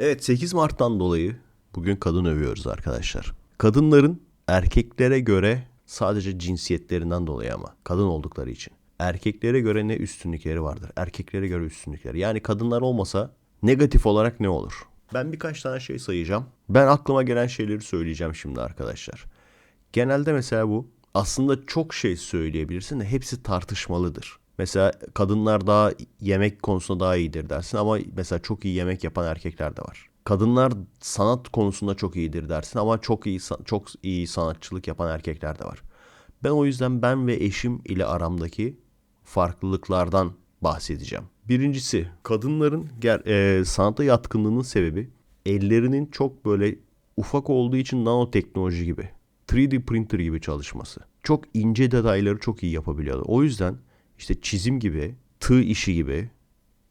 Evet 8 Mart'tan dolayı bugün kadın övüyoruz arkadaşlar. Kadınların erkeklere göre sadece cinsiyetlerinden dolayı ama kadın oldukları için. Erkeklere göre ne üstünlükleri vardır? Erkeklere göre üstünlükleri. Yani kadınlar olmasa negatif olarak ne olur? Ben birkaç tane şey sayacağım. Ben aklıma gelen şeyleri söyleyeceğim şimdi arkadaşlar. Genelde mesela bu aslında çok şey söyleyebilirsin de hepsi tartışmalıdır. Mesela kadınlar daha yemek konusunda daha iyidir dersin ama mesela çok iyi yemek yapan erkekler de var. Kadınlar sanat konusunda çok iyidir dersin ama çok iyi çok iyi sanatçılık yapan erkekler de var. Ben o yüzden ben ve eşim ile aramdaki farklılıklardan bahsedeceğim. Birincisi kadınların e, sanata yatkınlığının sebebi ellerinin çok böyle ufak olduğu için nanoteknoloji gibi 3D printer gibi çalışması. Çok ince detayları çok iyi yapabiliyorlar. O yüzden işte çizim gibi, tığ işi gibi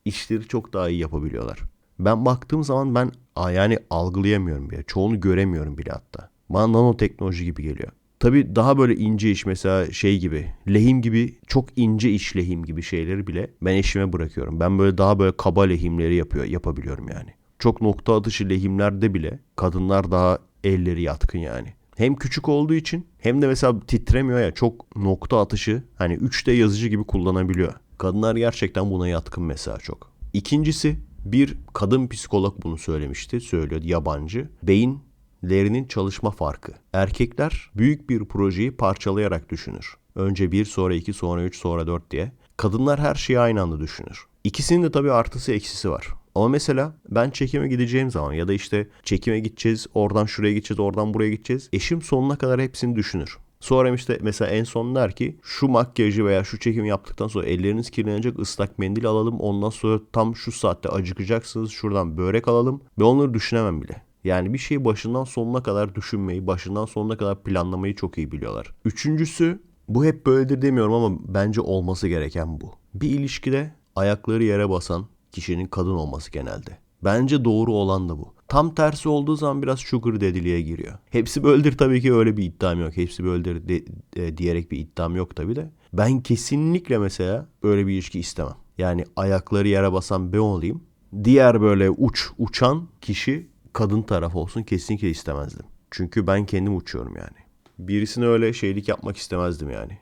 işleri çok daha iyi yapabiliyorlar. Ben baktığım zaman ben yani algılayamıyorum bile. Çoğunu göremiyorum bile hatta. Bana nanoteknoloji gibi geliyor. Tabi daha böyle ince iş mesela şey gibi lehim gibi çok ince iş lehim gibi şeyleri bile ben eşime bırakıyorum. Ben böyle daha böyle kaba lehimleri yapıyor yapabiliyorum yani. Çok nokta atışı lehimlerde bile kadınlar daha elleri yatkın yani. Hem küçük olduğu için hem de mesela titremiyor ya çok nokta atışı hani 3D yazıcı gibi kullanabiliyor. Kadınlar gerçekten buna yatkın mesela çok. İkincisi bir kadın psikolog bunu söylemişti. Söylüyor yabancı. Beyinlerinin çalışma farkı. Erkekler büyük bir projeyi parçalayarak düşünür. Önce bir sonra iki sonra üç sonra dört diye. Kadınlar her şeyi aynı anda düşünür. İkisinin de tabii artısı eksisi var. Ama mesela ben çekime gideceğim zaman ya da işte çekime gideceğiz, oradan şuraya gideceğiz, oradan buraya gideceğiz. Eşim sonuna kadar hepsini düşünür. Sonra işte mesela en son der ki şu makyajı veya şu çekimi yaptıktan sonra elleriniz kirlenecek ıslak mendil alalım. Ondan sonra tam şu saatte acıkacaksınız şuradan börek alalım. Ben onları düşünemem bile. Yani bir şeyi başından sonuna kadar düşünmeyi, başından sonuna kadar planlamayı çok iyi biliyorlar. Üçüncüsü bu hep böyledir demiyorum ama bence olması gereken bu. Bir ilişkide ayakları yere basan, kişinin kadın olması genelde. Bence doğru olan da bu. Tam tersi olduğu zaman biraz sugar dediliğe giriyor. Hepsi böyledir tabii ki öyle bir iddiam yok. Hepsi böyledir de, de, diyerek bir iddiam yok tabii de. Ben kesinlikle mesela öyle bir ilişki istemem. Yani ayakları yere basan ben olayım. Diğer böyle uç uçan kişi kadın taraf olsun kesinlikle istemezdim. Çünkü ben kendim uçuyorum yani. Birisine öyle şeylik yapmak istemezdim yani.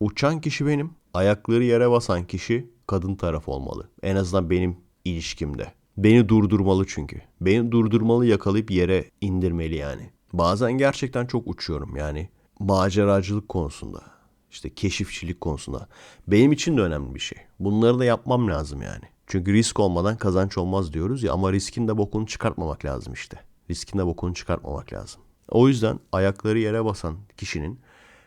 Uçan kişi benim. Ayakları yere basan kişi kadın taraf olmalı. En azından benim ilişkimde. Beni durdurmalı çünkü. Beni durdurmalı yakalayıp yere indirmeli yani. Bazen gerçekten çok uçuyorum yani. Maceracılık konusunda. işte keşifçilik konusunda. Benim için de önemli bir şey. Bunları da yapmam lazım yani. Çünkü risk olmadan kazanç olmaz diyoruz ya ama riskin de bokunu çıkartmamak lazım işte. Riskin de bokunu çıkartmamak lazım. O yüzden ayakları yere basan kişinin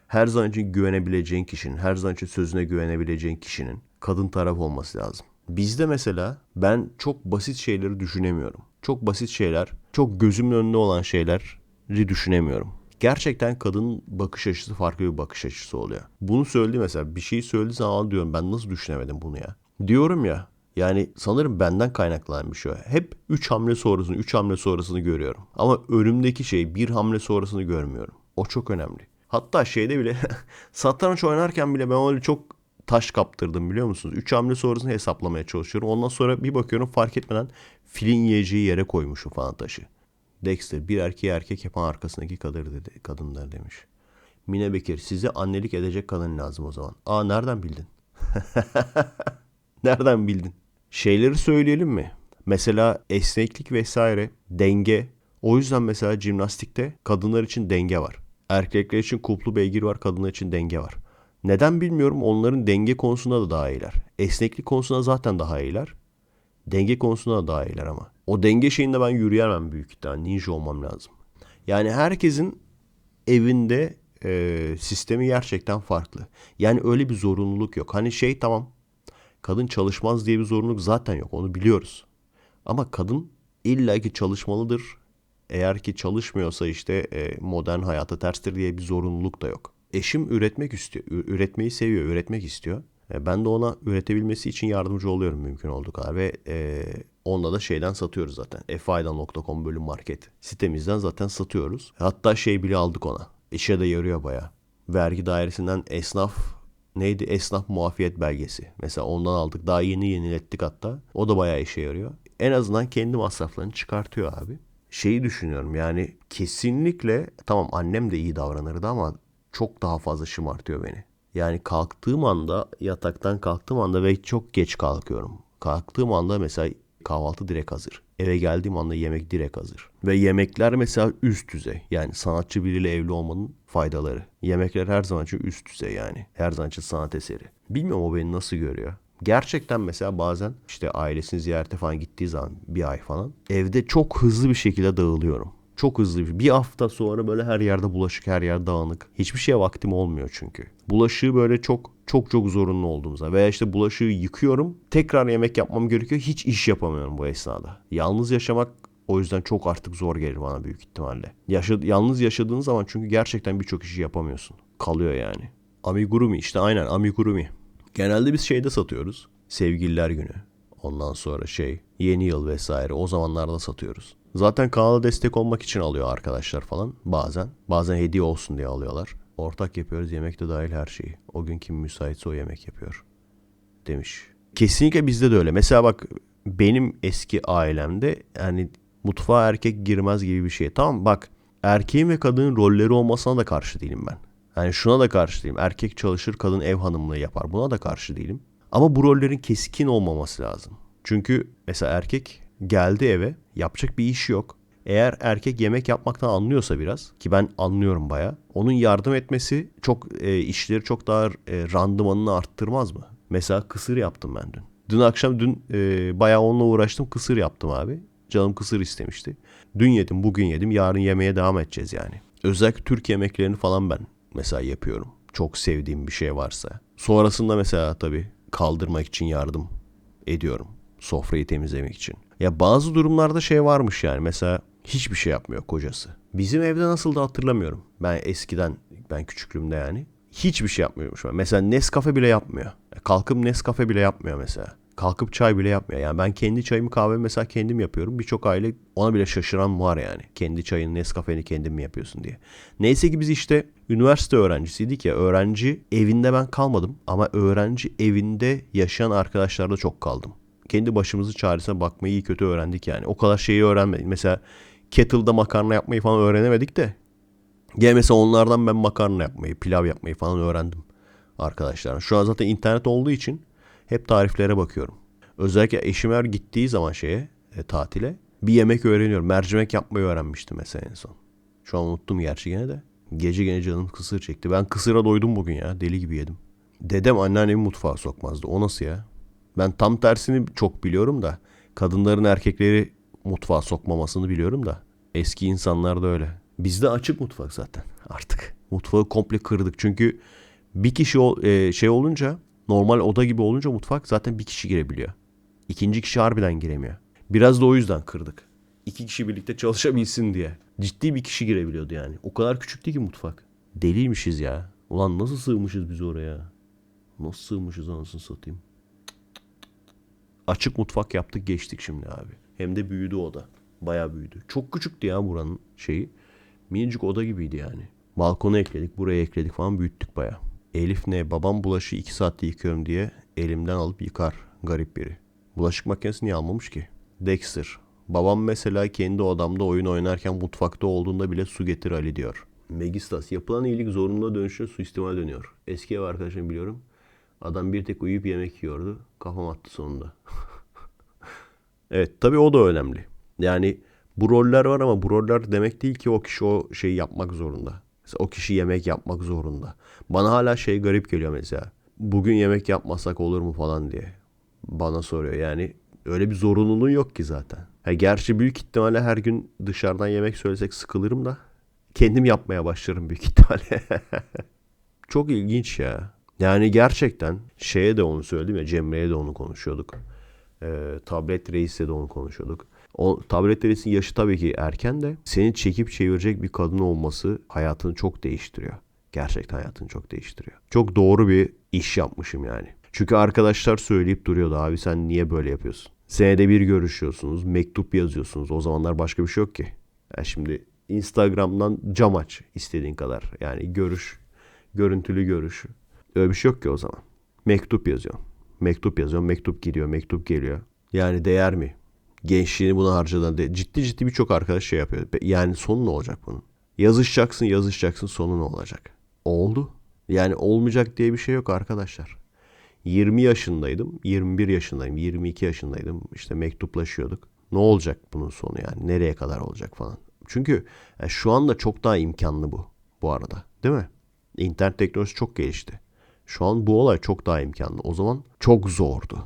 her zaman için güvenebileceğin kişinin, her zaman için sözüne güvenebileceğin kişinin kadın taraf olması lazım. Bizde mesela ben çok basit şeyleri düşünemiyorum. Çok basit şeyler, çok gözümün önünde olan şeyleri düşünemiyorum. Gerçekten kadının bakış açısı farklı bir bakış açısı oluyor. Bunu söyledi mesela bir şey söylediği zaman diyorum ben nasıl düşünemedim bunu ya. Diyorum ya yani sanırım benden kaynaklanan bir şey. Hep 3 hamle sonrasını, 3 hamle sonrasını görüyorum. Ama önümdeki şey bir hamle sonrasını görmüyorum. O çok önemli. Hatta şeyde bile satranç oynarken bile ben öyle çok taş kaptırdım biliyor musunuz? 3 hamle sonrasını hesaplamaya çalışıyorum. Ondan sonra bir bakıyorum fark etmeden filin yiyeceği yere koymuşum falan taşı. Dexter bir erkeği erkek yapan arkasındaki kadın dedi, kadınlar demiş. Mine Bekir size annelik edecek kadın lazım o zaman. Aa nereden bildin? nereden bildin? Şeyleri söyleyelim mi? Mesela esneklik vesaire, denge. O yüzden mesela jimnastikte kadınlar için denge var. Erkekler için kuplu beygir var, kadınlar için denge var. Neden bilmiyorum onların denge konusunda da daha iyiler. Esneklik konusunda zaten daha iyiler. Denge konusunda da daha iyiler ama. O denge şeyinde ben yürüyemem büyük ihtimal. Ninja olmam lazım. Yani herkesin evinde e, sistemi gerçekten farklı. Yani öyle bir zorunluluk yok. Hani şey tamam kadın çalışmaz diye bir zorunluluk zaten yok onu biliyoruz. Ama kadın illa ki çalışmalıdır. Eğer ki çalışmıyorsa işte e, modern hayata terstir diye bir zorunluluk da yok eşim üretmek istiyor. Üretmeyi seviyor, üretmek istiyor. E, ben de ona üretebilmesi için yardımcı oluyorum mümkün olduğu kadar ve e, onunla da şeyden satıyoruz zaten. efaydan.com bölüm market sitemizden zaten satıyoruz. Hatta şey bile aldık ona. İşe de yarıyor baya. Vergi dairesinden esnaf neydi? Esnaf muafiyet belgesi. Mesela ondan aldık. Daha yeni yenilettik hatta. O da bayağı işe yarıyor. En azından kendi masraflarını çıkartıyor abi. Şeyi düşünüyorum yani kesinlikle tamam annem de iyi davranırdı ama çok daha fazla şımartıyor beni. Yani kalktığım anda yataktan kalktığım anda ve çok geç kalkıyorum. Kalktığım anda mesela kahvaltı direkt hazır. Eve geldiğim anda yemek direkt hazır. Ve yemekler mesela üst düzey. Yani sanatçı biriyle evli olmanın faydaları. Yemekler her zaman için üst düzey yani. Her zaman için sanat eseri. Bilmiyorum o beni nasıl görüyor. Gerçekten mesela bazen işte ailesini ziyarete falan gittiği zaman bir ay falan evde çok hızlı bir şekilde dağılıyorum. Çok hızlı bir, bir hafta sonra böyle her yerde bulaşık her yer dağınık. Hiçbir şeye vaktim olmuyor çünkü. Bulaşığı böyle çok çok çok zorunlu olduğumuzda veya işte bulaşığı yıkıyorum tekrar yemek yapmam gerekiyor hiç iş yapamıyorum bu esnada. Yalnız yaşamak o yüzden çok artık zor gelir bana büyük ihtimalle. Yaşa, yalnız yaşadığın zaman çünkü gerçekten birçok işi yapamıyorsun. Kalıyor yani. Amigurumi işte aynen amigurumi. Genelde biz şeyde satıyoruz. Sevgililer günü. Ondan sonra şey yeni yıl vesaire o zamanlarda satıyoruz. Zaten kanala destek olmak için alıyor arkadaşlar falan bazen. Bazen hediye olsun diye alıyorlar. Ortak yapıyoruz yemek de dahil her şeyi. O gün kim müsaitse o yemek yapıyor. Demiş. Kesinlikle bizde de öyle. Mesela bak benim eski ailemde yani mutfağa erkek girmez gibi bir şey. Tamam bak erkeğin ve kadının rolleri olmasına da karşı değilim ben. Yani şuna da karşı değilim. Erkek çalışır kadın ev hanımlığı yapar. Buna da karşı değilim. Ama bu rollerin keskin olmaması lazım. Çünkü mesela erkek geldi eve yapacak bir iş yok. Eğer erkek yemek yapmaktan anlıyorsa biraz ki ben anlıyorum baya. Onun yardım etmesi çok e, işleri çok daha e, randımanını arttırmaz mı? Mesela kısır yaptım ben dün. Dün akşam dün e, bayağı onunla uğraştım kısır yaptım abi. Canım kısır istemişti. Dün yedim bugün yedim yarın yemeye devam edeceğiz yani. Özellikle Türk yemeklerini falan ben mesela yapıyorum. Çok sevdiğim bir şey varsa. Sonrasında mesela tabii kaldırmak için yardım ediyorum. Sofrayı temizlemek için. Ya bazı durumlarda şey varmış yani mesela hiçbir şey yapmıyor kocası. Bizim evde nasıl da hatırlamıyorum. Ben eskiden ben küçüklüğümde yani hiçbir şey yapmıyormuş. Mesela Nescafe bile yapmıyor. Kalkıp Nescafe bile yapmıyor mesela. Kalkıp çay bile yapmıyor. Yani ben kendi çayımı kahvemi mesela kendim yapıyorum. Birçok aile ona bile şaşıran var yani. Kendi çayını Nescafe'ni kendin mi yapıyorsun diye. Neyse ki biz işte üniversite öğrencisiydik ya. Öğrenci evinde ben kalmadım. Ama öğrenci evinde yaşayan arkadaşlarla çok kaldım. Kendi başımızı çaresine bakmayı iyi kötü öğrendik yani. O kadar şeyi öğrenmedik. Mesela kettle'da makarna yapmayı falan öğrenemedik de. Gel mesela onlardan ben makarna yapmayı, pilav yapmayı falan öğrendim arkadaşlar. Şu an zaten internet olduğu için hep tariflere bakıyorum. Özellikle eşim eğer gittiği zaman şeye e, tatile bir yemek öğreniyorum. Mercimek yapmayı öğrenmiştim mesela en son. Şu an unuttum gerçi gene de. Gece gene canım kısır çekti. Ben kısıra doydum bugün ya. Deli gibi yedim. Dedem anneannemi mutfağa sokmazdı. O nasıl ya? Ben tam tersini çok biliyorum da. Kadınların erkekleri mutfağa sokmamasını biliyorum da. Eski insanlar da öyle. Bizde açık mutfak zaten artık. Mutfağı komple kırdık. Çünkü bir kişi e, şey olunca normal oda gibi olunca mutfak zaten bir kişi girebiliyor. İkinci kişi harbiden giremiyor. Biraz da o yüzden kırdık. İki kişi birlikte çalışabilsin diye. Ciddi bir kişi girebiliyordu yani. O kadar küçüktü ki mutfak. Deliymişiz ya. Ulan nasıl sığmışız biz oraya? Nasıl sığmışız anasını satayım. Açık mutfak yaptık geçtik şimdi abi. Hem de büyüdü oda. Baya büyüdü. Çok küçüktü ya buranın şeyi. Minicik oda gibiydi yani. Balkona ekledik, buraya ekledik falan büyüttük baya. Elif ne? Babam bulaşığı iki saatte yıkıyorum diye elimden alıp yıkar. Garip biri. Bulaşık makinesi niye almamış ki? Dexter. Babam mesela kendi odamda oyun oynarken mutfakta olduğunda bile su getir Ali diyor. Megistas. Yapılan iyilik zorunlu dönüşüyor suistimal dönüyor. Eski ev arkadaşım biliyorum. Adam bir tek uyuyup yemek yiyordu. Kafam attı sonunda. evet tabii o da önemli. Yani bu roller var ama bu roller demek değil ki o kişi o şeyi yapmak zorunda. O kişi yemek yapmak zorunda. Bana hala şey garip geliyor mesela. Bugün yemek yapmasak olur mu falan diye. Bana soruyor yani öyle bir zorunluluğun yok ki zaten. Ha, gerçi büyük ihtimalle her gün dışarıdan yemek söylesek sıkılırım da kendim yapmaya başlarım büyük ihtimalle. Çok ilginç ya. Yani gerçekten şeye de onu söyledim ya Cemre'ye de onu konuşuyorduk. Ee, tablet reisle de onu konuşuyorduk. O reisin yaşı tabii ki erken de seni çekip çevirecek bir kadın olması hayatını çok değiştiriyor. Gerçekten hayatını çok değiştiriyor. Çok doğru bir iş yapmışım yani. Çünkü arkadaşlar söyleyip duruyordu abi sen niye böyle yapıyorsun? Senede bir görüşüyorsunuz, mektup yazıyorsunuz. O zamanlar başka bir şey yok ki. Yani şimdi Instagram'dan cam aç istediğin kadar. Yani görüş, görüntülü görüş. Öyle bir şey yok ki o zaman. Mektup yazıyorsun. Mektup yazıyorsun, mektup gidiyor, mektup geliyor. Yani değer mi? Gençliğini buna harcadan de ciddi ciddi birçok arkadaş şey yapıyor. Yani sonu ne olacak bunun? Yazışacaksın yazışacaksın sonu ne olacak? Oldu. Yani olmayacak diye bir şey yok arkadaşlar. 20 yaşındaydım, 21 yaşındayım, 22 yaşındaydım. İşte mektuplaşıyorduk. Ne olacak bunun sonu yani? Nereye kadar olacak falan. Çünkü e, şu anda çok daha imkanlı bu bu arada. Değil mi? İnternet teknolojisi çok gelişti. Şu an bu olay çok daha imkanlı. O zaman çok zordu.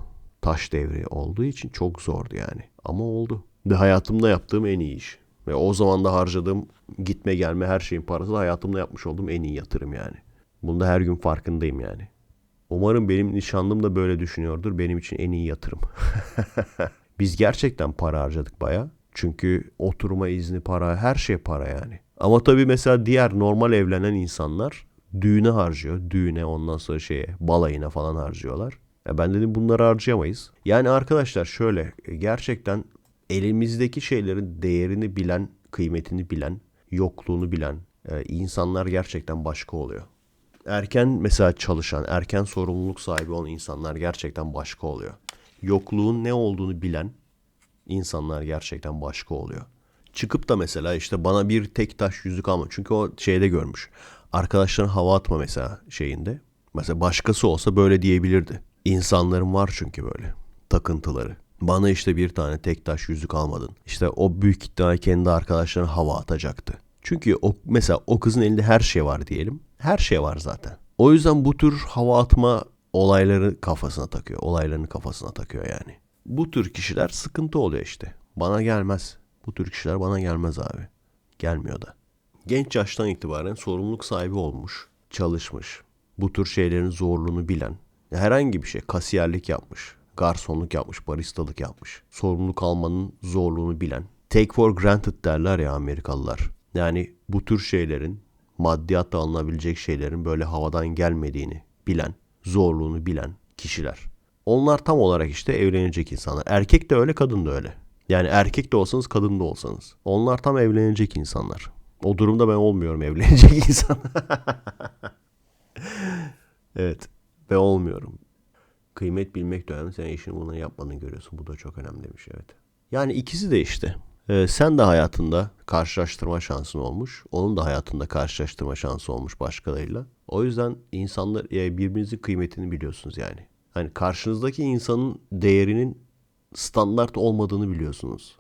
Taş devri olduğu için çok zordu yani. Ama oldu. Ve hayatımda yaptığım en iyi iş. Ve o zaman da harcadığım gitme gelme her şeyin parası da hayatımda yapmış olduğum en iyi yatırım yani. Bunda her gün farkındayım yani. Umarım benim nişanlım da böyle düşünüyordur. Benim için en iyi yatırım. Biz gerçekten para harcadık baya. Çünkü oturma izni para, her şey para yani. Ama tabii mesela diğer normal evlenen insanlar düğüne harcıyor. Düğüne ondan sonra şeye balayına falan harcıyorlar. Ya ben dedim bunları harcayamayız. Yani arkadaşlar şöyle gerçekten elimizdeki şeylerin değerini bilen, kıymetini bilen, yokluğunu bilen e, insanlar gerçekten başka oluyor. Erken mesela çalışan, erken sorumluluk sahibi olan insanlar gerçekten başka oluyor. Yokluğun ne olduğunu bilen insanlar gerçekten başka oluyor. Çıkıp da mesela işte bana bir tek taş yüzük alma. Çünkü o şeyde görmüş. Arkadaşların hava atma mesela şeyinde. Mesela başkası olsa böyle diyebilirdi. İnsanların var çünkü böyle takıntıları. Bana işte bir tane tek taş yüzük almadın. İşte o büyük ihtimal kendi arkadaşlarına hava atacaktı. Çünkü o mesela o kızın elinde her şey var diyelim. Her şey var zaten. O yüzden bu tür hava atma olayları kafasına takıyor. Olaylarını kafasına takıyor yani. Bu tür kişiler sıkıntı oluyor işte. Bana gelmez. Bu tür kişiler bana gelmez abi. Gelmiyor da. Genç yaştan itibaren sorumluluk sahibi olmuş, çalışmış. Bu tür şeylerin zorluğunu bilen, herhangi bir şey, kasiyerlik yapmış, garsonluk yapmış, baristalık yapmış. Sorumluluk almanın zorluğunu bilen. Take for granted derler ya Amerikalılar. Yani bu tür şeylerin, maddiyatta alınabilecek şeylerin böyle havadan gelmediğini bilen, zorluğunu bilen kişiler. Onlar tam olarak işte evlenecek insanlar. Erkek de öyle, kadın da öyle. Yani erkek de olsanız, kadın da olsanız. Onlar tam evlenecek insanlar. O durumda ben olmuyorum evlenecek insan. evet. Ve olmuyorum. Kıymet bilmek de önemli. Sen işini bunu yapmadığını görüyorsun. Bu da çok önemli demiş evet. Yani ikisi de işte. Ee, sen de hayatında karşılaştırma şansın olmuş. Onun da hayatında karşılaştırma şansı olmuş başkalarıyla. O yüzden insanlar yani birbirinizin kıymetini biliyorsunuz yani. Hani karşınızdaki insanın değerinin standart olmadığını biliyorsunuz.